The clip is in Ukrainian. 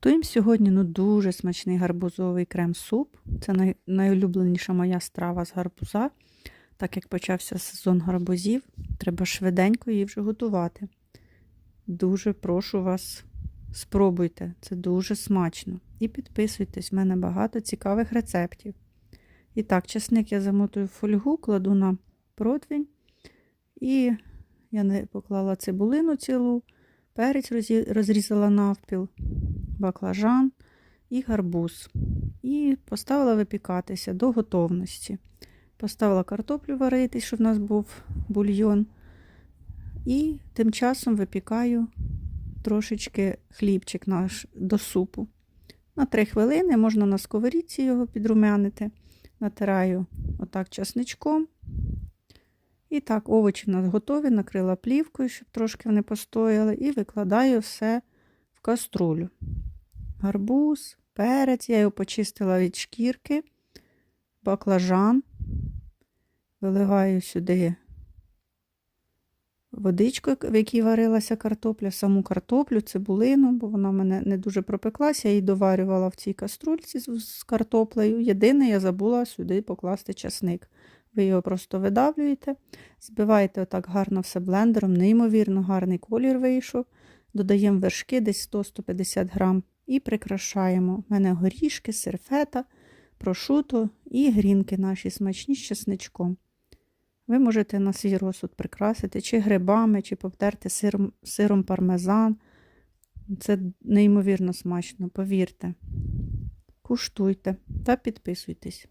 Готуємо сьогодні ну, дуже смачний гарбузовий крем-суп. Це най- найулюбленіша моя страва з гарбуза. Так як почався сезон гарбузів, треба швиденько її вже готувати. Дуже прошу вас, спробуйте, це дуже смачно. І підписуйтесь, в мене багато цікавих рецептів. І так, чесник я замотую в фольгу, кладу на противень. І я поклала цибулину цілу, перець розрізала навпіл, баклажан і гарбуз. І поставила випікатися до готовності. Поставила картоплю варитись, щоб в нас був бульйон. І тим часом випікаю трошечки хлібчик наш до супу. На 3 хвилини можна на сковорідці його підрумянити. Натираю отак часничком. І так, овочі в нас готові, накрила плівкою, щоб трошки вони постояли, і викладаю все в каструлю. Гарбуз, перець, я його почистила від шкірки, баклажан. Виливаю сюди водичку, в якій варилася картопля, саму картоплю, цибулину, бо вона в мене не дуже пропеклася, я її доварювала в цій каструльці з, картоплею. Єдине, я забула сюди покласти часник. Ви його просто видавлюєте, збиваєте отак гарно все блендером, неймовірно гарний колір вийшов. Додаємо вершки десь 100-150 грам і прикрашаємо. У мене горішки, серфета, прошуто і грінки наші смачні з чесничком. Ви можете на свій розсуд прикрасити чи грибами, чи повтерти сиром, сиром пармезан. Це неймовірно смачно, повірте. Куштуйте та підписуйтесь.